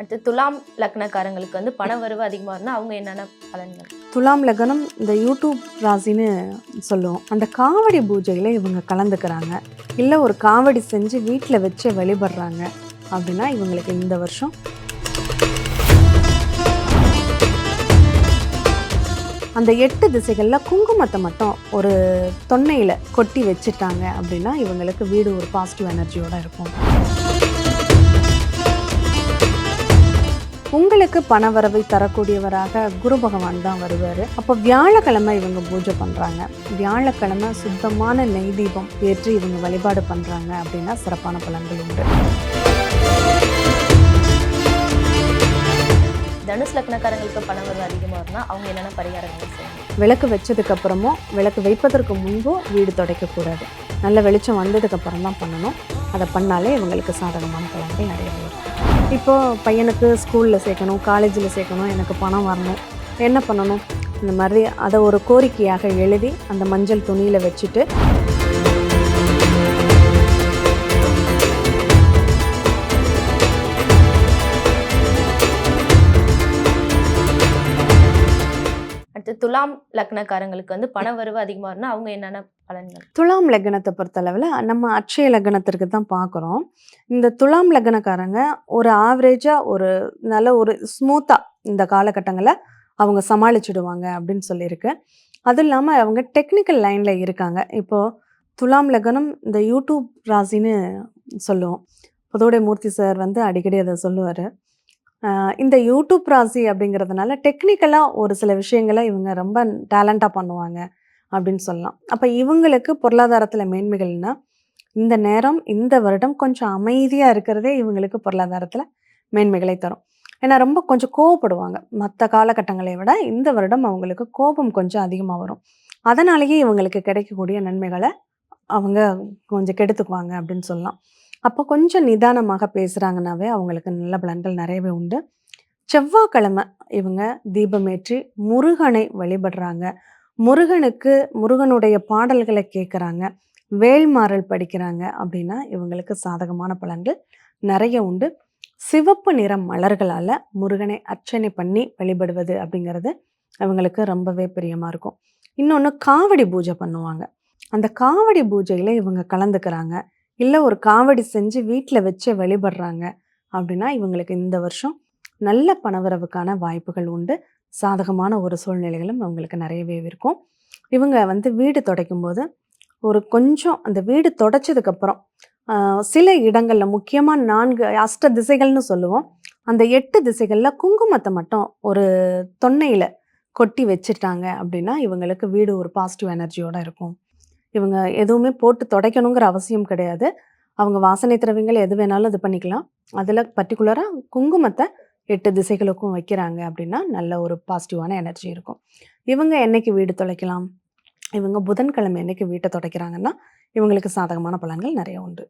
அடுத்து துலாம் லக்னக்காரங்களுக்கு வந்து பண வரவு அதிகமாக இருந்தால் அவங்க என்னென்ன பலன்கள்? துலாம் லக்னம் இந்த யூடியூப் ராசின்னு சொல்லுவோம். அந்த காவடி பூஜையில் இவங்க கலந்துக்கிறாங்க. இல்லை ஒரு காவடி செஞ்சு வீட்டில் வச்சு வழிபடுறாங்க. அப்படின்னா இவங்களுக்கு இந்த வருஷம் அந்த எட்டு திசைகளில் குங்குமத்தை மட்டும் ஒரு தொன்னையில் கொட்டி வச்சுட்டாங்க அப்படின்னா இவங்களுக்கு வீடு ஒரு பாசிட்டிவ் எனர்ஜியோடு இருக்கும். உங்களுக்கு பணவரவை தரக்கூடியவராக குரு பகவான் தான் வருவார். அப்போ வியாழக்கிழமை இவங்க பூஜை பண்ணுறாங்க வியாழக்கிழமை சுத்தமான நெய் தீபம் ஏற்றி இவங்க வழிபாடு பண்ணுறாங்க அப்படின்னா சிறப்பான பலன்கள் உண்டு. தனுஷ் லக்னக்காரங்களுக்கு பண வரவு அதிகமாக இருந்தால் அவங்க என்னென்ன பரிகாரங்கள் செய்யணும் விளக்கு வச்சதுக்கு அப்புறமோ விளக்கு வைப்பதற்கு முன்போ வீடு துடைக்கக்கூடாது. நல்ல வெளிச்சம் வந்ததுக்கு அப்புறம் தான் பண்ணணும். அதை பண்ணாலே இவங்களுக்கு சாதகமான பலன்கள் நிறைய இப்போ பையனுக்கு ஸ்கூலில் சேர்க்கணும் காலேஜில் சேர்க்கணும் எனக்கு பணம் வரணும். என்ன பண்ணணும்? இந்த மாதிரி அதை ஒரு கோரிக்கையாக எழுதி அந்த மஞ்சள் துணியில் வச்சுட்டு துலாம் லக்னக்காரங்களுக்கு வந்து பண வரவு அதிகமாக இருந்தால் அவங்க என்னென்ன பலன்கள்? துலாம் லக்னத்தை பொறுத்தளவில் நம்ம அட்சய லக்னத்திற்கு தான் பார்க்குறோம் இந்த துலாம் லக்னக்காரங்க ஒரு ஆவரேஜாக ஒரு நல்ல ஒரு ஸ்மூத்தாக இந்த காலகட்டங்களில் அவங்க சமாளிச்சிடுவாங்க அப்படின்னு சொல்லியிருக்கு. அதுவும் இல்லாமல் அவங்க டெக்னிக்கல் லைனில் இருக்காங்க. இப்போது துலாம் லக்னம் இந்த யூடியூப் ராசின்னு சொல்லுவோம். புதோடைய மூர்த்தி சார் வந்து அடிக்கடி அதை சொல்லுவார். இந்த யூடியூப் ராசி அப்படிங்கிறதுனால டெக்னிக்கலாக ஒரு சில விஷயங்களை இவங்க ரொம்ப டேலண்ட்டாக பண்ணுவாங்க அப்படின்னு சொல்லலாம். அப்போ இவங்களுக்கு பொருளாதாரத்தில் மேன்மைகள்னா இந்த நேரம் இந்த வருடம் கொஞ்சம் அமைதியாக இருக்கிறதே இவங்களுக்கு பொருளாதாரத்தில் மேன்மைகளை தரும். ஏன்னா ரொம்ப கொஞ்சம் கோவப்படுவாங்க. மற்ற காலகட்டங்களை விட இந்த வருடம் அவங்களுக்கு கோபம் கொஞ்சம் அதிகமாக வரும். அதனாலேயே இவங்களுக்கு கிடைக்கக்கூடிய நன்மைகளை அவங்க கொஞ்சம் கெடுத்துக்குவாங்க அப்படின்னு சொல்லலாம். அப்போ கொஞ்சம் நிதானமாக பேசுகிறாங்கனாவே அவங்களுக்கு நல்ல பலன்கள் நிறையவே உண்டு. செவ்வாய்க்கிழமை இவங்க தீபமேற்றி முருகனை வழிபடுறாங்க. முருகனுக்கு முருகனுடைய பாடல்களை கேட்குறாங்க வேல்மாறல் படிக்கிறாங்க அப்படின்னா இவங்களுக்கு சாதகமான பலன்கள் நிறைய உண்டு. சிவப்பு நிற மலர்களால் முருகனை அர்ச்சனை பண்ணி வழிபடுவது அப்படிங்கிறது அவங்களுக்கு ரொம்பவே பிரியமாக இருக்கும். இன்னொன்று காவடி பூஜை பண்ணுவாங்க. அந்த காவடி பூஜையில் இவங்க கலந்துக்கிறாங்க. இல்லை ஒரு காவடி செஞ்சு வீட்டில் வச்சு வழிபடுறாங்க. அப்படின்னா இவங்களுக்கு இந்த வருஷம் நல்ல பணவரவுக்கான வாய்ப்புகள் உண்டு. சாதகமான ஒரு சூழ்நிலைகளும் அவங்களுக்கு நிறையவே இருக்கும். இவங்க வந்து வீடு துடைக்கும் போது ஒரு கொஞ்சம் அந்த வீடு தொடச்சதுக்கப்புறம் சில இடங்களில் முக்கியமாக நான்கு அஷ்ட திசைகள்னு சொல்லுவோம். அந்த எட்டு திசைகளில் குங்குமத்தை மட்டும் ஒரு தொன்னையில் கொட்டி வச்சுட்டாங்க அப்படின்னா இவங்களுக்கு வீடு ஒரு பாசிட்டிவ் எனர்ஜியோடு இருக்கும். இவங்க எதுவுமே போட்டு துடைக்கணுங்கிற அவசியம் கிடையாது. அவங்க வாசனை திரவியங்கள் எது வேணாலும் இது பண்ணிக்கலாம். அதில் பர்டிகுலராக குங்குமத்தை எட்டு திசைகளுக்கும் வைக்கிறாங்க அப்படின்னா நல்ல ஒரு பாசிட்டிவான எனர்ஜி இருக்கும். இவங்க என்னைக்கு வீடு துடைக்கலாம்? இவங்க புதன்கிழமை என்னைக்கு வீட்டை துடைக்கிறாங்கன்னா இவங்களுக்கு சாதகமான பலன்கள் நிறைய உண்டு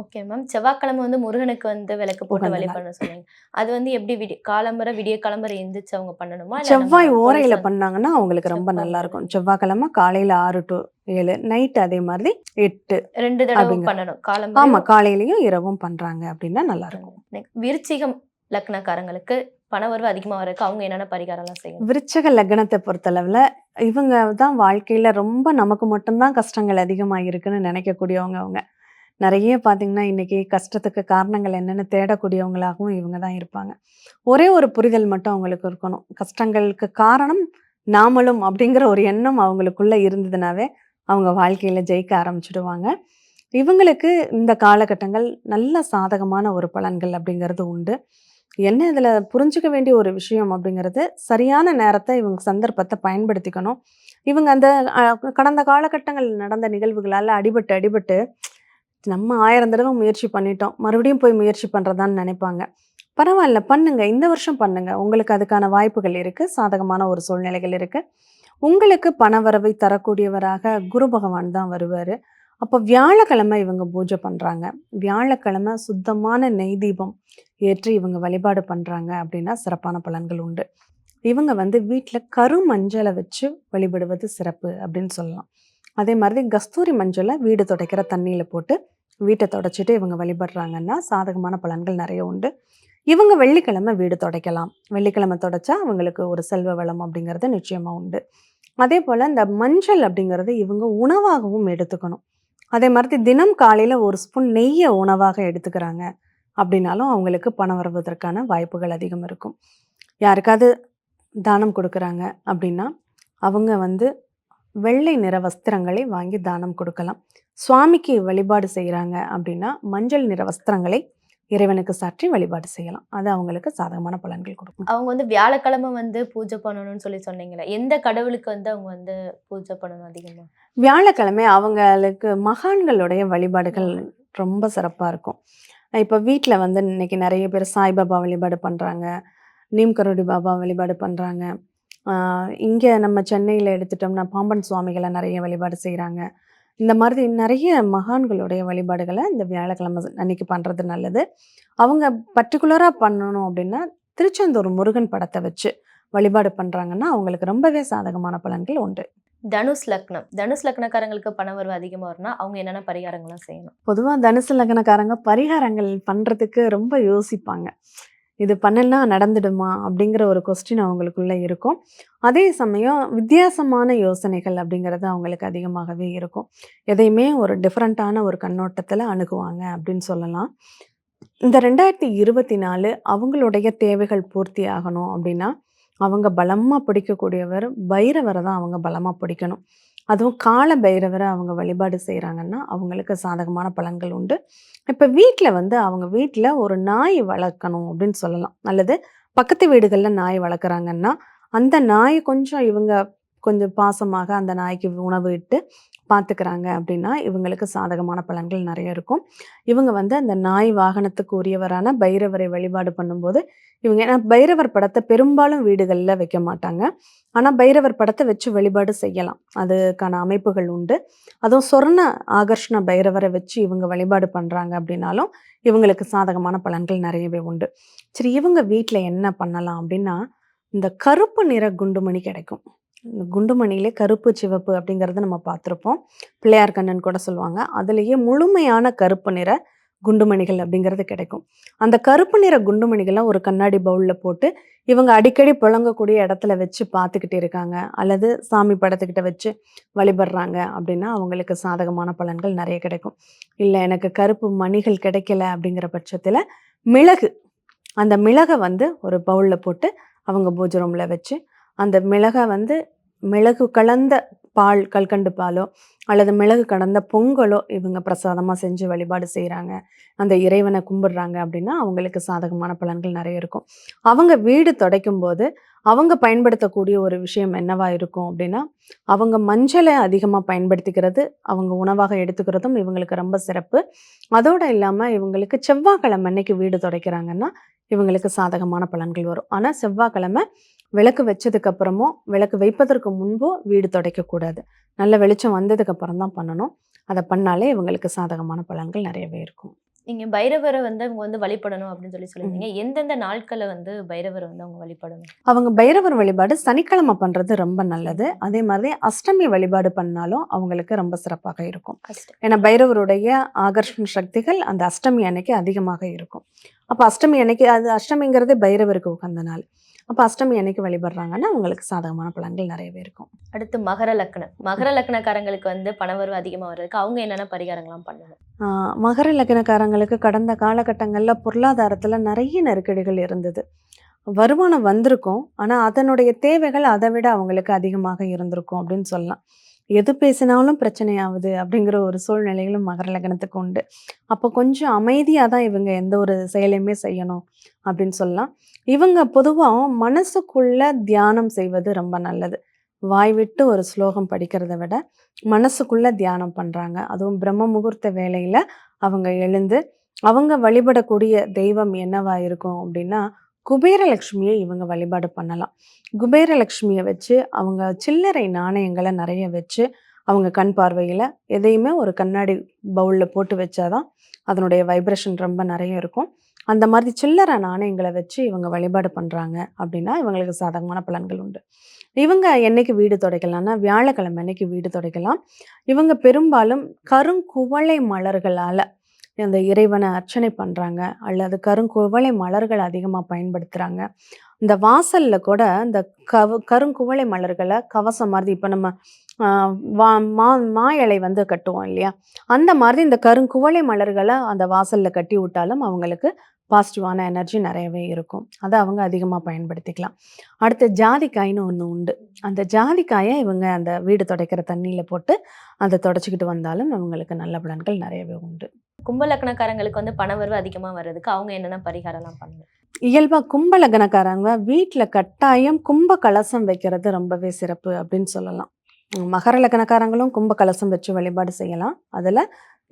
ஓகே மேம் செவ்வாய்க்கிழமை வந்து முருகனுக்கு வந்து விளக்கு போட்டு. வழிபட சொன்னீங்க அது வந்து எப்படி விடிய காலம்பரை விடிய காலம்பரை எந்திரிச்சு அவங்க பண்ணணுமா செவ்வாய் ஓரையில பண்ணாங்கன்னா அவங்களுக்கு ரொம்ப நல்லா. இருக்கும் செவ்வாய்க்கிழமை காலையில ஆறு டு ஏழு நைட் அதே மாதிரி எட்டு ரெண்டு தடவை. பண்ணணும் ஆமா காலம்பரை காலையிலயும் இரவும் பண்றாங்க அப்படின்னா நல்லா இருக்கும் விருச்சிகம் லக்னக்காரங்களுக்கு பணவரவு அதிகமாக வரக்கு அவங்க என்னென்ன பரிகாரம்லாம் செய்யும் விருச்சக லக்னத்தை பொறுத்தளவில் இவங்க தான் வாழ்க்கையில் ரொம்ப நமக்கு மட்டும்தான் கஷ்டங்கள் அதிகமாக இருக்குன்னு நினைக்கக்கூடியவங்க அவங்க. நிறைய பார்த்திங்கன்னா இன்றைக்கி கஷ்டத்துக்கு காரணங்கள் என்னென்னு தேடக்கூடியவங்களாகவும் இவங்க தான் இருப்பாங்க. ஒரே ஒரு புரிதல் மட்டும் அவங்களுக்கு இருக்கணும். கஷ்டங்களுக்கு காரணம் நாமளும் அப்படிங்கிற ஒரு எண்ணம் அவங்களுக்குள்ளே இருந்ததுனாவே அவங்க வாழ்க்கையில் ஜெயிக்க ஆரம்பிச்சிடுவாங்க. இவங்களுக்கு இந்த காலகட்டங்கள் நல்ல சாதகமான ஒரு பலன்கள் அப்படிங்கிறது உண்டு. என்ன இதில் புரிஞ்சுக்க வேண்டிய ஒரு விஷயம் அப்படிங்கிறது சரியான நேரத்தை இவங்க சந்தர்ப்பத்தை பயன்படுத்திக்கணும். இவங்க அந்த கடந்த காலகட்டங்களில் நடந்த நிகழ்வுகளால் அடிபட்டு அடிபட்டு நம்ம ஆயிரம் தடவை முயற்சி பண்ணிட்டோம். மறுபடியும் போய் முயற்சி பண்ணுறதான்னு நினைப்பாங்க. பரவாயில்ல பண்ணுங்க. இந்த வருஷம் பண்ணுங்க. உங்களுக்கு அதுக்கான வாய்ப்புகள் இருக்குது சாதகமான ஒரு சூழ்நிலைகள் இருக்குது உங்களுக்கு பணவரவை தரக்கூடியவராக குரு பகவான் தான் வருவார். அப்போ வியாழக்கிழமை இவங்க பூஜை பண்ணுறாங்க வியாழக்கிழமை சுத்தமான நெய் தீபம் ஏற்றி இவங்க வழிபாடு பண்ணுறாங்க அப்படின்னா சிறப்பான பலன்கள் உண்டு. இவங்க வந்து வீட்டில் கரு மஞ்சளை வச்சு வழிபடுவது சிறப்பு அப்படின்னு சொல்லலாம். அதே மாதிரி கஸ்தூரி மஞ்சளை வீடு துடைக்கிற தண்ணியில் போட்டு வீட்டை தொடச்சிட்டு இவங்க வழிபடுறாங்கன்னா சாதகமான பலன்கள் நிறைய உண்டு. இவங்க வெள்ளிக்கிழமை வீடு துடைக்கலாம். வெள்ளிக்கிழமை துடைச்சா அவங்களுக்கு ஒரு செல்வ வளம் அப்படிங்கிறது நிச்சயமாக உண்டு. அதே போல் இந்த மஞ்சள் அப்படிங்கிறது இவங்க உணவாகவும் எடுத்துக்கணும். அதே மாதிரி தினம் காலையில் ஒரு ஸ்பூன் நெய்யை உணவாக எடுத்துக்கிறாங்க. அப்படின்னாலும் அவங்களுக்கு பணம் வருவதற்கான வாய்ப்புகள் அதிகம் இருக்கும். யாருக்காவது தானம் கொடுக்குறாங்க அப்படின்னா அவங்க வந்து வெள்ளை நிற வஸ்திரங்களை வாங்கி தானம் கொடுக்கலாம். சுவாமிக்கு வழிபாடு செய்கிறாங்க அப்படின்னா மஞ்சள் நிற வஸ்திரங்களை இறைவனுக்கு சாற்றி வழிபாடு செய்யலாம். அது அவங்களுக்கு சாதகமான பலன்கள் கொடுக்கும். அவங்க வந்து வியாழக்கிழமை வந்து பூஜை பண்ணணும்னு சொல்லி சொன்னீங்களே எந்த கடவுளுக்கு வந்து அவங்க வந்து பூஜை பண்ணணும் அதிகமா? வியாழக்கிழமை அவங்களுக்கு மகான்களுடைய வழிபாடுகள் ரொம்ப சிறப்பாக இருக்கும். இப்போ வீட்டில் வந்து இன்னைக்கு நிறைய பேர் சாய்பாபா வழிபாடு பண்ணுறாங்க நீம்கரோடி பாபா வழிபாடு பண்ணுறாங்க இங்கே நம்ம சென்னையில் எடுத்துட்டோம்னா பாம்பன் சுவாமிகளை நிறைய வழிபாடு செய்கிறாங்க இந்த மாதிரி நிறைய மகான்களுடைய வழிபாடுகளை இந்த வியாழக்கிழமை அன்னைக்கு பண்ணுறது நல்லது. அவங்க பர்டிகுலராக பண்ணணும் அப்படின்னா திருச்செந்தூர் முருகன் படத்தை வச்சு வழிபாடு பண்ணுறாங்கன்னா அவங்களுக்கு ரொம்பவே சாதகமான பலன்கள் உண்டு. தனுஷ் லக்னம். தனுஷ் லக்னக்காரங்களுக்கு பணம் வரவு அதிகமா வரும்னா அவங்க என்னென்ன பரிகாரங்கள்லாம் செய்யணும்? பொதுவாக தனுசு லக்னக்காரங்க பரிகாரங்கள் பண்ணுறதுக்கு ரொம்ப யோசிப்பாங்க. இது பண்ணலாம் நடந்துடுமா? அப்படிங்கிற ஒரு கொஸ்டின் அவங்களுக்குள்ளே இருக்கும். அதே சமயம் வித்தியாசமான யோசனைகள் அப்படிங்கிறது அவங்களுக்கு அதிகமாகவே இருக்கும். எதையுமே ஒரு டிஃப்ரெண்ட்டான ஒரு கண்ணோட்டத்தில் அணுகுவாங்க அப்படின்னு சொல்லலாம். இந்த ரெண்டாயிரத்தி இருபத்தி நாலு அவங்களுடைய தேவைகள் பூர்த்தி ஆகணும் அப்படின்னா அவங்க பலமாக பிடிக்கக்கூடியவர் பைரவரை தான் அவங்க பலமாக பிடிக்கணும். அதுவும் கால பைரவரை அவங்க வழிபாடு செய்கிறாங்கன்னா அவங்களுக்கு சாதகமான பலன்கள் உண்டு. இப்போ வீட்டில் வந்து அவங்க வீட்டில் ஒரு நாய் வளர்க்கணும் அப்படின்னு சொல்லலாம். அல்லது பக்கத்து வீடுகளில் நாய் வளர்க்குறாங்கன்னா அந்த நாய் கொஞ்சம் இவங்க கொஞ்சம் பாசமாக அந்த நாய்க்கு உணவு இட்டு பார்த்துக்கிறாங்க அப்படின்னா இவங்களுக்கு சாதகமான பலன்கள் நிறைய இருக்கும். இவங்க வந்து அந்த நாய் வாகனத்துக்கு உரியவரான பைரவரை வழிபாடு பண்ணும்போது இவங்க ஏன்னா பைரவர் படத்தை பெரும்பாலும் வீடுகளில் வைக்க மாட்டாங்க. ஆனால் பைரவர் படத்தை வச்சு வழிபாடு செய்யலாம். அதுக்கான அமைப்புகள் உண்டு. அதுவும் சொர்ண ஆகர்ஷ்ண பைரவரை வச்சு இவங்க வழிபாடு பண்ணுறாங்க அப்படின்னாலும் இவங்களுக்கு சாதகமான பலன்கள் நிறையவே உண்டு. சரி இவங்க வீட்டில் என்ன பண்ணலாம் அப்படின்னா இந்த கருப்பு நிற குண்டுமணி கிடைக்கும். இந்த குண்டுமணியிலே கருப்பு சிவப்பு அப்படிங்கிறத நம்ம பார்த்துருப்போம். பிள்ளையார் கண்ணன் கூட சொல்லுவாங்க. அதுலேயே முழுமையான கருப்பு நிற குண்டுமணிகள் அப்படிங்கிறது கிடைக்கும். அந்த கருப்பு நிற குண்டுமணிகள்லாம் ஒரு கண்ணாடி பவுலில் போட்டு இவங்க அடிக்கடி புழங்கக்கூடிய இடத்துல வச்சு பார்த்துக்கிட்டு இருக்காங்க. அல்லது சாமி படத்துக்கிட்ட வச்சு வழிபடுறாங்க அப்படின்னா அவங்களுக்கு சாதகமான பலன்கள் நிறைய கிடைக்கும். இல்லை எனக்கு கருப்பு மணிகள் கிடைக்கல அப்படிங்கிற பட்சத்தில் மிளகு அந்த மிளகை வந்து ஒரு பவுலில் போட்டு அவங்க பூஜை ரூமில் வச்சு அந்த மிளகை வந்து மிளகு கலந்த பால் கல்கண்டு பாலோ அல்லது மிளகு கலந்த பொங்கலோ இவங்க பிரசாதமாக செஞ்சு வழிபாடு செய்கிறாங்க அந்த இறைவனை கும்பிடுறாங்க அப்படின்னா அவங்களுக்கு சாதகமான பலன்கள் நிறைய இருக்கும். அவங்க வீடு துடைக்கும் போது அவங்க பயன்படுத்தக்கூடிய ஒரு விஷயம் என்னவா இருக்கும் அப்படின்னா அவங்க மஞ்சளை அதிகமாக பயன்படுத்திக்கிறது அவங்க உணவாக எடுத்துக்கிறதும் இவங்களுக்கு ரொம்ப சிறப்பு. அதோடு இல்லாமல் இவங்களுக்கு செவ்வாய்க்கிழமை அன்னைக்கு வீடு துடைக்கிறாங்கன்னா இவங்களுக்கு சாதகமான பலன்கள் வரும். ஆனால் செவ்வாய்க்கிழமை விளக்கு வச்சதுக்கு அப்புறமோ விளக்கு வைப்பதற்கு முன்போ வீடு துடைக்கக்கூடாது. நல்ல வெளிச்சம் வந்ததுக்கு அப்புறம் தான் பண்ணணும். அதை பண்ணாலே இவங்களுக்கு சாதகமான பலன்கள் நிறையவே இருக்கும். நீங்க பைரவரை வந்து அவங்க வந்து வழிபடணும் அப்படின்னு சொல்லி சொல்லியிருந்தீங்க. எந்தெந்த நாட்களை வந்து பைரவரை வந்து அவங்க வழிபடணும்? அவங்க பைரவர் வழிபாடு சனிக்கிழமை பண்ணுறது ரொம்ப நல்லது. அதே மாதிரி அஷ்டமி வழிபாடு பண்ணாலும் அவங்களுக்கு ரொம்ப சிறப்பாக இருக்கும். ஏன்னா பைரவருடைய ஆகர்ஷண சக்திகள் அந்த அஷ்டமி அன்னைக்கு அதிகமாக இருக்கும். அப்போ அஷ்டமி அன்னைக்கு அது அஷ்டமிங்கிறது பைரவருக்கு உகந்த நாள். அப்போ அஷ்டமி அன்னைக்கு வழிபடுறாங்கன்னா அவங்களுக்கு சாதகமான பலன்கள் நிறையவே இருக்கும். அடுத்து மகர லக்னம். மகர லக்னக்காரங்களுக்கு வந்து பணவரவு அதிகமா வர்றதுக்கு அவங்க என்னென்ன பரிகாரங்கள்லாம் பண்ணணும் மகர லக்னக்காரங்களுக்கு கடந்த காலகட்டங்களில் பொருளாதாரத்தில் நிறைய நெருக்கடிகள் இருந்தது. வருமானம் வந்திருக்கும். ஆனால் அதனுடைய தேவைகள் அதை விட அவங்களுக்கு அதிகமாக இருந்திருக்கும் அப்படின்னு சொல்லலாம். எது பேசினாலும் பிரச்சனையாகுது அப்படிங்கிற ஒரு சூழ்நிலைகளும் மகர லக்னத்துக்கு உண்டு. அப்போ கொஞ்சம் அமைதியாக தான் இவங்க எந்த ஒரு செயலையுமே செய்யணும் அப்படின்னு சொல்லலாம். இவங்க பொதுவாக மனசுக்குள்ள தியானம் செய்வது ரொம்ப நல்லது. வாய் விட்டு ஒரு ஸ்லோகம் படிக்கிறத விட மனசுக்குள்ள தியானம் பண்ணுறாங்க அதுவும் பிரம்ம முகூர்த்த வேலையில் அவங்க எழுந்து அவங்க வழிபடக்கூடிய தெய்வம் என்னவா இருக்கும் அப்படின்னா குபேரலட்சுமியை இவங்க வழிபாடு பண்ணலாம். குபேரலட்சுமியை வச்சு அவங்க சில்லறை நாணயங்களை நிறைய வச்சு அவங்க கண் பார்வையில் எதையுமே ஒரு கண்ணாடி பவுலில் போட்டு வச்சாதான் அதனுடைய வைப்ரேஷன் ரொம்ப நிறைய இருக்கும். அந்த மாதிரி சில்லறை நாணயங்களை வச்சு இவங்க வழிபாடு பண்ணுறாங்க அப்படின்னா இவங்களுக்கு சாதகமான பலன்கள் உண்டு. இவங்க என்னைக்கு வீடு துடைக்கலாம்னா வியாழக்கிழமை அன்னைக்கு வீடு துடைக்கலாம். இவங்க பெரும்பாலும் கருங்குவளை மலர்களால் அந்த இறைவனை அர்ச்சனை பண்ணுறாங்க அல்லது கருங்குவளை மலர்கள் அதிகமாக பயன்படுத்துகிறாங்க இந்த வாசலில் கூட இந்த கவ கருங்குவளை மலர்களை கவசம் மாதிரி இப்போ நம்ம வா- மா மா இலை வந்து கட்டுவோம் இல்லையா? அந்த மாதிரி இந்த கருங்குவளை மலர்களை அந்த வாசலில் கட்டி விட்டாலும் அவங்களுக்கு பாசிட்டிவான எனர்ஜி நிறையவே இருக்கும். அதை அவங்க அதிகமாக பயன்படுத்திக்கலாம். அடுத்து ஜாதிக்காய்னு ஒன்று உண்டு. அந்த ஜாதிக்காயை இவங்க அந்த வீடு துடைக்கிற தண்ணியில் போட்டு அதை தொடச்சிக்கிட்டு வந்தாலும் இவங்களுக்கு நல்ல பலன்கள் நிறையவே உண்டு. கும்ப லக்னக்காரங்களுக்கு வந்து பணவரவு அதிகமா வர்றதுக்கு அவங்க என்னென்ன பரிகாரம்லாம் பண்ணணும் இயல்பா கும்ப லக்னக்காரங்க வீட்டில் கட்டாயம் கும்ப கலசம் வைக்கிறது ரொம்பவே சிறப்பு அப்படின்னு சொல்லலாம். மகர லக்னக்காரங்களும் கும்ப கலசம் வச்சு வழிபாடு செய்யலாம். அதில்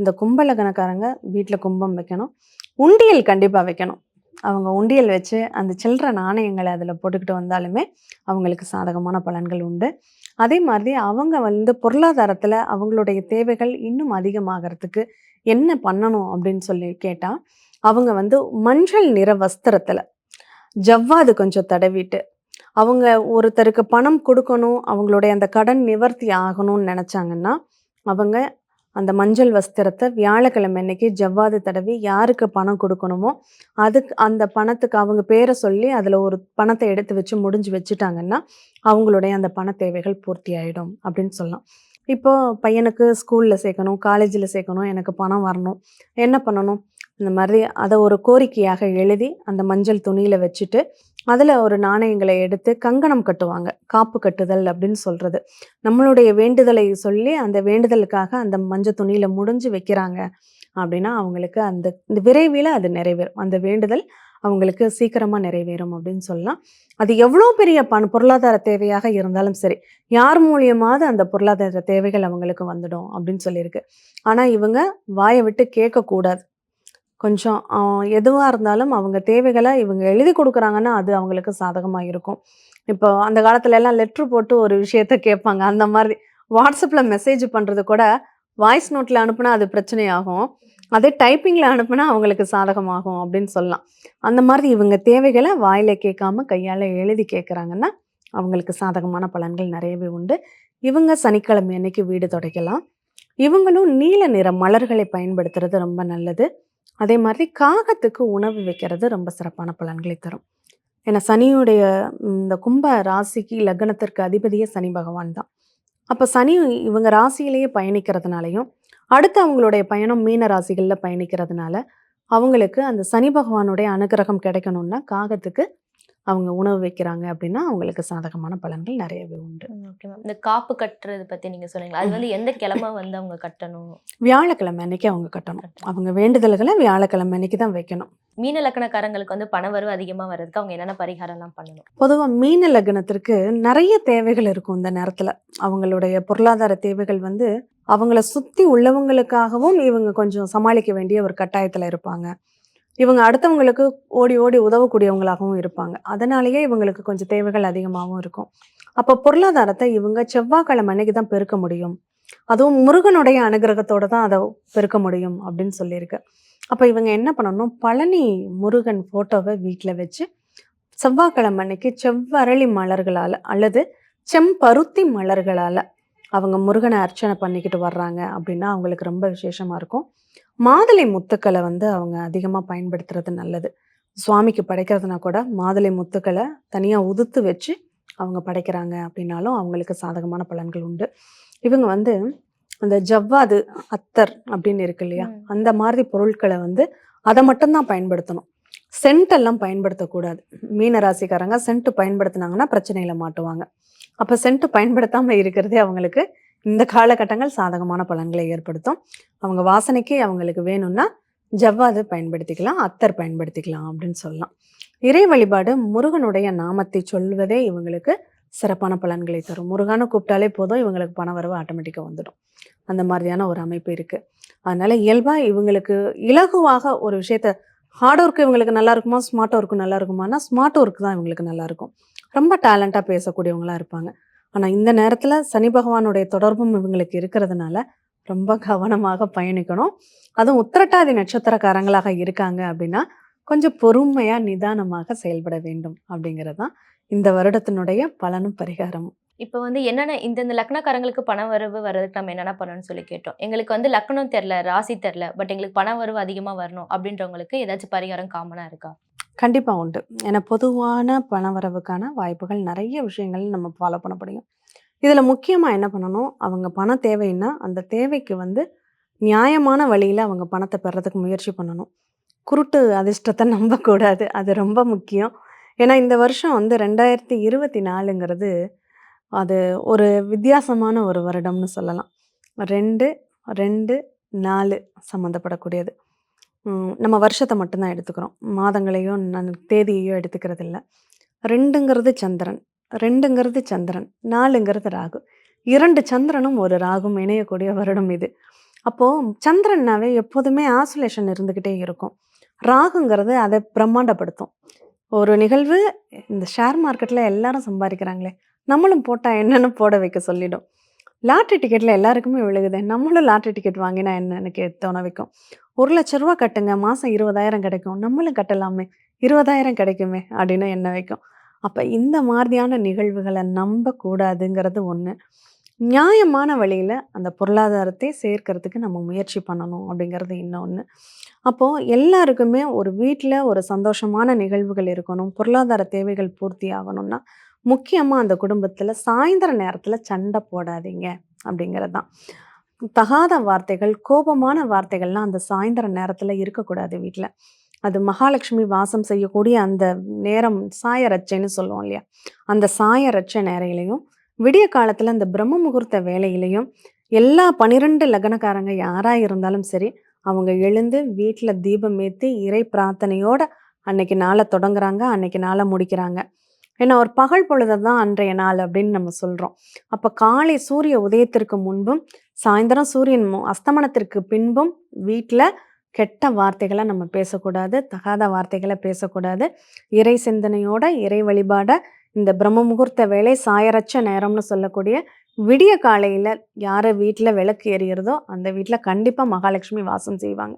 இந்த கும்ப லக்னக்காரங்க வீட்டில் கும்பம் வைக்கணும். உண்டியல் கண்டிப்பாக வைக்கணும். அவங்க உண்டியல் வச்சு அந்த சில்லற நாணயங்களை அதில் போட்டுக்கிட்டு வந்தாலுமே அவங்களுக்கு சாதகமான பலன்கள் உண்டு. அதே மாதிரி அவங்க வந்து பொருளாதாரத்தில் அவங்களுடைய தேவைகள் இன்னும் அதிகமாகறதுக்கு என்ன பண்ணணும் அப்படின்னு சொல்லி கேட்டால் அவங்க வந்து மஞ்சள் நிற வஸ்திரத்தில் ஜவ்வாது கொஞ்சம் தடவிட்டு அவங்க ஒருத்தருக்கு பணம் கொடுக்கணும் அவங்களுடைய அந்த கடன் நிவர்த்தி ஆகணும்னு நினச்சாங்கன்னா அவங்க அந்த மஞ்சள் வஸ்திரத்தை வியாழக்கிழமை அன்னைக்கு ஜவ்வாது தடவி யாருக்கு பணம் கொடுக்கணுமோ அதுக்கு அந்த பணத்துக்கு அவங்க பேரை சொல்லி அதில் ஒரு பணத்தை எடுத்து வச்சு முடிஞ்சு வச்சுட்டாங்கன்னா அவங்களுடைய அந்த பண தேவைகள் பூர்த்தி ஆகிடும் அப்படின்னு சொல்லலாம். இப்போ பையனுக்கு ஸ்கூலில் சேர்க்கணும் காலேஜில் சேர்க்கணும் எனக்கு பணம் வரணும். என்ன பண்ணணும்? இந்த மாதிரி அதை ஒரு கோரிக்கையாக எழுதி அந்த மஞ்சள் துணியில் வச்சுட்டு அதில் ஒரு நாணயங்களை எடுத்து கங்கணம் கட்டுவாங்க. காப்பு கட்டுதல் அப்படின்னு சொல்கிறது நம்மளுடைய வேண்டுதலை சொல்லி அந்த வேண்டுதலுக்காக அந்த மஞ்சள் துணியில் முடிஞ்சு வைக்கிறாங்க அப்படின்னா அவங்களுக்கு அந்த இந்த விரைவில் அது நிறைவேறும். அந்த வேண்டுதல் அவங்களுக்கு சீக்கிரமாக நிறைவேறும் அப்படின்னு சொல்லலாம். அது எவ்வளோ பெரிய பண பொருளாதார தேவையாக இருந்தாலும் சரி யார் மூலியமாவது அந்த பொருளாதார தேவைகள் அவங்களுக்கு வந்துடும் அப்படின்னு சொல்லியிருக்கு. ஆனால் இவங்க வாயை விட்டு கேட்கக்கூடாது. கொஞ்சம் எதுவாக இருந்தாலும் அவங்க தேவைகளை இவங்க எழுதி கொடுக்குறாங்கன்னா அது அவங்களுக்கு சாதகமாக இருக்கும். இப்போ அந்த காலத்துல எல்லாம் லெட்ரு போட்டு ஒரு விஷயத்த கேட்பாங்க. அந்த மாதிரி வாட்ஸ்அப்பில் மெசேஜ் பண்ணுறது கூட வாய்ஸ் நோட்டில் அனுப்புனா அது பிரச்சனையாகும். அதே டைப்பிங்கில் அனுப்புனா அவங்களுக்கு சாதகமாகும் அப்படின்னு சொல்லலாம். அந்த மாதிரி இவங்க தேவைகளை வாயில் கேட்காம கையால் எழுதி கேட்குறாங்கன்னா அவங்களுக்கு சாதகமான பலன்கள் நிறையவே உண்டு. இவங்க சனிக்கிழமை அன்னைக்கு வீடு துடைக்கலாம். இவங்களும் நீல நிற மலர்களை பயன்படுத்துறது ரொம்ப நல்லது. அதே மாதிரி காகத்துக்கு உணவு வைக்கிறது ரொம்ப சிறப்பான பலன்களை தரும். ஏன்னா சனியுடைய இந்த கும்ப ராசிக்கு லக்னத்திற்கு அதிபதியே சனி பகவான் தான். அப்போ சனி இவங்க ராசியிலேயே பயணிக்கிறதுனாலையும் அடுத்து அவங்களுடைய பயணம் மீன ராசிகளில் பயணிக்கிறதுனால அவங்களுக்கு அந்த சனி பகவானுடைய அனுகிரகம் கிடைக்கணும்னா காகத்துக்கு அவங்க உணவு வைக்கிறாங்க அப்படின்னா அவங்களுக்கு சாதகமான பலன்கள் நிறையவே உண்டு. ஓகே மேம் இந்த காப்பு கட்டுறது பத்தி நீங்க சொன்னீங்களா அது வந்து எந்த கிழமை வந்து அவங்க கட்டணும்? வியாழக்கிழமை அன்னைக்கு அவங்க கட்டணும். அவங்க வேண்டுதல்களை வியாழக்கிழமை அன்னைக்கு தான் வைக்கணும். மீன லக்னக்காரங்களுக்கு வந்து பணவரவு அதிகமா வர்றதுக்கு அவங்க என்னென்ன பரிகாரம்லாம் பண்ணணும்? பொதுவாக மீன லக்னத்திற்கு நிறைய தேவைகள் இருக்கும் இந்த நேரத்தில். அவங்களுடைய பொருளாதார தேவைகள் வந்து அவங்கள சுற்றி உள்ளவங்களுக்காகவும் இவங்க கொஞ்சம் சமாளிக்க வேண்டிய ஒரு கட்டாயத்தில் இருப்பாங்க. இவங்க அடுத்தவங்களுக்கு ஓடி ஓடி உதவக்கூடியவங்களாகவும் இருப்பாங்க. அதனாலேயே இவங்களுக்கு கொஞ்சம் தேவைகள் அதிகமாகவும் இருக்கும். அப்போ பொருளாதாரத்தை இவங்க செவ்வாய்க்கிழமை அன்னைக்கு தான் பெருக்க முடியும். அதுவும் முருகனுடைய அனுகிரகத்தோட தான் அதை பெருக்க முடியும் அப்படின்னு சொல்லியிருக்கு. அப்போ இவங்க என்ன பண்ணணும்? பழனி முருகன் ஃபோட்டோவை வீட்டில் வச்சு செவ்வாய்க்கிழமை அன்னைக்கு செவ்வரளி மலர்களால் அல்லது செம்பருத்தி மலர்களால் அவங்க முருகனை அர்ச்சனை பண்ணிக்கிட்டு வர்றாங்க அப்படின்னா அவங்களுக்கு ரொம்ப விசேஷமாக இருக்கும். மாதுளை முத்துக்களை வந்து அவங்க அதிகமாக பயன்படுத்துறது நல்லது. சுவாமிக்கு படைக்கிறதுனா கூட மாதுளை முத்துக்களை தனியாக உதுத்து வச்சு அவங்க படைக்கிறாங்க அப்படின்னாலும் அவங்களுக்கு சாதகமான பலன்கள் உண்டு. இவங்க வந்து அந்த ஜவ்வாது அத்தர் அப்படின்னு இருக்கு இல்லையா. அந்த மாதிரி பொருட்களை வந்து அதை மட்டும்தான் பயன்படுத்தணும். சென்ட் எல்லாம் பயன்படுத்தக்கூடாது. மீன ராசிக்காரங்க சென்ட் பயன்படுத்தினாங்கன்னா பிரச்சனையில மாட்டுவாங்க. அப்போ சென்ட் பயன்படுத்தாம இருக்கிறதே அவங்களுக்கு இந்த காலகட்டங்கள் சாதகமான பலன்களை ஏற்படுத்தும். அவங்க வாசனைக்கு அவங்களுக்கு வேணும்னா ஜவ்வாது பயன்படுத்திக்கலாம் அத்தர் பயன்படுத்திக்கலாம் அப்படின்னு சொல்லலாம். இறை வழிபாடு முருகனுடைய நாமத்தை சொல்வதே இவங்களுக்கு சிறப்பான பலன்களை தரும். முருகனை கூப்பிட்டாலே போதும் இவங்களுக்கு பண வரவு ஆட்டோமேட்டிக்காக வந்துடும். அந்த மாதிரியான ஒரு அமைப்பு இருக்குது அதனால் இயல்பாக இவங்களுக்கு இலகுவாக ஒரு விஷயத்த ஹார்ட் ஒர்க் இவங்களுக்கு நல்லா இருக்குமா ஸ்மார்ட் ஒர்க்கு நல்லா இருக்குமானா ஸ்மார்ட் ஒர்க் தான் இவங்களுக்கு நல்லா இருக்கும். ரொம்ப டேலண்ட்டாக பேசக்கூடியவங்களா இருப்பாங்க. ஆனால் இந்த நேரத்தில் சனி பகவானுடைய தொடர்பும் இவங்களுக்கு இருக்கிறதுனால ரொம்ப கவனமாக பயணிக்கணும். அதுவும் உத்திரட்டாதி நட்சத்திரக்காரங்களாக இருக்காங்க அப்படின்னா கொஞ்சம் பொறுமையாக நிதானமாக செயல்பட வேண்டும் அப்படிங்கிறது தான் இந்த வருடத்தினுடைய பலனும் பரிகாரமும். இப்போ வந்து என்னென்ன இந்தந்த லக்னக்காரங்களுக்கு பண வரவு வர்றதுக்கு நம்ம என்னென்ன பண்ணணும்னு சொல்லி கேட்டோம். எங்களுக்கு வந்து லக்னம் தெரில ராசி தெரில பட் எங்களுக்கு பண வரவு அதிகமாக வரணும் அப்படின்றவங்களுக்கு ஏதாச்சும் பரிகாரம் காமனாக இருக்கா? கண்டிப்பாக உண்டு. ஏன்னா பொதுவான பணவரவுக்கான வாய்ப்புகள் நெறைய விஷயங்கள் நம்ம ஃபாலோ பண்ண முடியும். இதில் முக்கியமா என்ன பண்ணணும், அவங்க பணம் தேவைன்னா, அந்த தேவைக்கு வந்து நியாயமான வழியில அவங்க பணத்த பெறதுக்கு முயற்சி பண்ணணும். குருட்டு அதிர்ஷ்டத்த நம்பக்கூடாது. அது ரொம்ப முக்கியம். ஏன்னா இந்த வருஷம் வந்து 2024ங்கிறது அது ஒரு வித்தியாசமான ஒரு வருடம்னு சொல்லலாம். 2, 2, 4 சம்மந்தப்படக்கூடியது. ம் நம்ம வருஷத்தை மட்டும் தான் எடுத்துக்கிறோம். மாதங்களையோ, நன் தேதியையோ எடுத்துக்கிறது இல்லை 2ங்கிறது சந்திரன், 2ங்கிறது சந்திரன், 4ங்கிறது ராகு. 2 சந்திரனும், ஒரு ராகும் இணையக்கூடிய வருடம் இது. அப்போ சந்திரன்னாவே எப்போதுமே ஆசோலேஷன் இருந்துகிட்டே இருக்கும். ராகுங்கிறது அத பிரம்மாண்டப்படுத்தும். ஒரு நிகழ்வு இந்த ஷேர் மார்க்கெட்ல எல்லாரும் சம்பாரிக்கிறாங்களே, நம்மளும் போட்டா என்னன்னு போட வைக்க சொல்லிடும். லாட்டரி டிக்கெட்ல எல்லாருக்குமே விழுகுதே, நம்மளும் லாட்டரி டிக்கெட் வாங்கினா என்னன்னு கே தோண வைக்கும். ஒரு லட்ச ரூபா கட்டுங்க, மாதம் இருபதாயிரம் கிடைக்கும். நம்மளும் கட்டலாமே, 20,000 கிடைக்குமே அப்படின்னு என்ன வைக்கும். அப்போ இந்த மாதிரியான நிகழ்வுகளை நம்பக்கூடாதுங்கிறது ஒன்று நியாயமான வழியில் அந்த பொருளாதாரத்தை சேர்க்கறதுக்கு நம்ம முயற்சி பண்ணணும் அப்படிங்கிறது இன்னொன்று அப்போது எல்லாருக்குமே ஒரு வீட்டில் ஒரு சந்தோஷமான நிகழ்வுகள் இருக்கணும், பொருளாதார தேவைகள் பூர்த்தி ஆகணும்னா, முக்கியமாக அந்த குடும்பத்தில் சாயந்தர நேரத்தில் சண்டை போடாதீங்க அப்படிங்கிறது தான். தகாத வார்த்தைகள், கோபமான வார்த்தைகள்லாம் அந்த சாயந்தர நேரத்தில் இருக்கக்கூடாது வீட்டில் அது மகாலட்சுமி வாசம் செய்யக்கூடிய அந்த நேரம் சாயரட்சைன்னு சொல்லுவோம் இல்லையா? அந்த சாயரட்சை நேரையிலையும் விடிய காலத்தில் அந்த பிரம்ம முகூர்த்த வேலையிலையும் எல்லா 12 லக்னக்காரங்க யாராக இருந்தாலும் சரி, அவங்க எழுந்து வீட்டில் தீபம் ஏற்றி இறை பிரார்த்தனையோட அன்னைக்கு நாள தொடங்குறாங்க, அன்னைக்கு நாள முடிக்கிறாங்க. ஏன்னா ஒரு பகல் பொழுது தான் அன்றைய நாள் அப்படின்னு நம்ம சொல்கிறோம் அப்போ காலை சூரிய உதயத்திற்கு முன்பும், சாயந்தரம் சூரியன் மு அஸ்தமனத்திற்கு பின்பும் வீட்டில் கெட்ட வார்த்தைகளை நம்ம பேசக்கூடாது, தகாத வார்த்தைகளை பேசக்கூடாது. இறை சிந்தனையோட, இறை வழிபாட இந்த பிரம்ம முகூர்த்த வேலை சாயரட்ச நேரம்னு சொல்லக்கூடிய விடிய காலையில் யார் வீட்டில் விளக்கு எறிகிறதோ அந்த வீட்டில் கண்டிப்பாக மகாலட்சுமி வாசம் செய்வாங்க.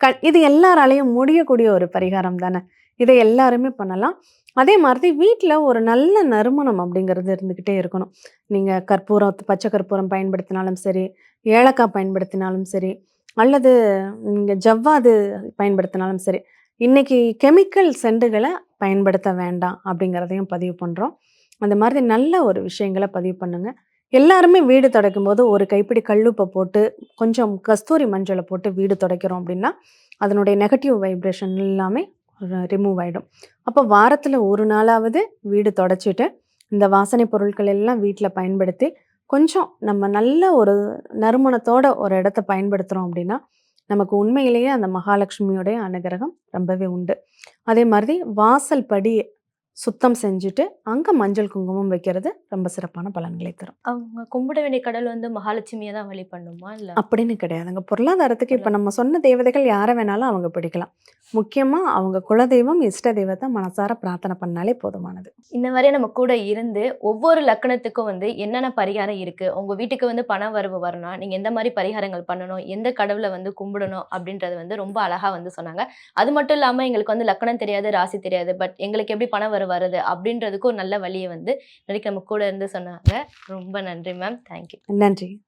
க இது எல்லாராலையும் முடியக்கூடிய ஒரு பரிகாரம் தானே! இதை எல்லாருமே பண்ணலாம். அதே மாதிரி வீட்டில் ஒரு நல்ல நறுமணம் அப்படிங்கிறது இருந்துக்கிட்டே இருக்கணும். நீங்கள் கற்பூரம், பச்சை கற்பூரம் பயன்படுத்தினாலும் சரி, ஏலக்காய் பயன்படுத்தினாலும் சரி, அல்லது நீங்கள் ஜவ்வாது பயன்படுத்தினாலும் சரி. இன்றைக்கி கெமிக்கல் செண்டுகளை பயன்படுத்த வேண்டாம் அப்படிங்கிறதையும் பதிவு பண்ணுறோம் அந்த மாதிரி நல்ல ஒரு விஷயங்களை பதிவு பண்ணுங்கள் எல்லாருமே வீடு துடைக்கும்போது ஒரு கைப்பிடி கல்லுப்பை போட்டு, கொஞ்சம் கஸ்தூரி மஞ்சளை போட்டு வீடு துடைக்கிறோம் அப்படின்னா, அதனுடைய நெகட்டிவ் வைப்ரேஷன் எல்லாமே ரிமூவ் ஆகிடும் அப்போ வாரத்தில் ஒரு நாளாவது வீடு தொடச்சிட்டு, இந்த வாசனை பொருட்கள் எல்லாம் வீட்டில் பயன்படுத்தி, கொஞ்சம் நம்ம நல்ல ஒரு நறுமணத்தோட ஒரு இடத்த பயன்படுத்துகிறோம் அப்படின்னா, நமக்கு உண்மையிலேயே அந்த மகாலட்சுமியோடைய அனுகிரகம் ரொம்பவே உண்டு. அதே மாதிரி வாசல் படி சுத்தம் செஞ்சுட்டு, அங்க மஞ்சள், குங்குமம் வைக்கிறது ரொம்ப சிறப்பான பலன்களை தரும். அவங்க கும்பிட வேண்டிய கடவுள் வந்து மகாலட்சுமிய தான் வழிபடணுமா? இல்ல அப்படின்னு கிடையாதுங்க. பொருளாதாரத்துக்கு இப்ப நம்ம சொன்ன தேவதைகள் யார வேணாலும் அவங்க பிடிக்கலாம். முக்கியமா அவங்க குலதெய்வம், இஷ்ட தெய்வத்த மனசார பிரார்த்தனை பண்ணாலே போதுமானது. இந்த மாரியே நம்ம கூட இருந்து, ஒவ்வொரு லக்னத்துக்கும் வந்து என்னென்ன பரிகாரம் இருக்கு? உங்க வீட்டுக்கு வந்து பண வரவு வரணும்னா, நீங்க எந்த மாரி பரிகாரங்கள் பண்ணணும்? எந்த கடவுள வந்து கும்பிடணும்? அப்படின்றது வந்து ரொம்ப அழகா வந்து சொன்னாங்க. அது மட்டும் இல்லாம எங்களுக்கு வந்து லக்னம் தெரியாது, ராசி தெரியாது. பட் எங்களுக்கு எப்படி பண வரவு வருது? அப்படின்றதுக்கு ஒரு நல்ல வழியை வந்து இன்னைக்கு நம்ம கூட இருந்து சொன்னாங்க. ரொம்ப நன்றி மேம். Thank you. நன்றி.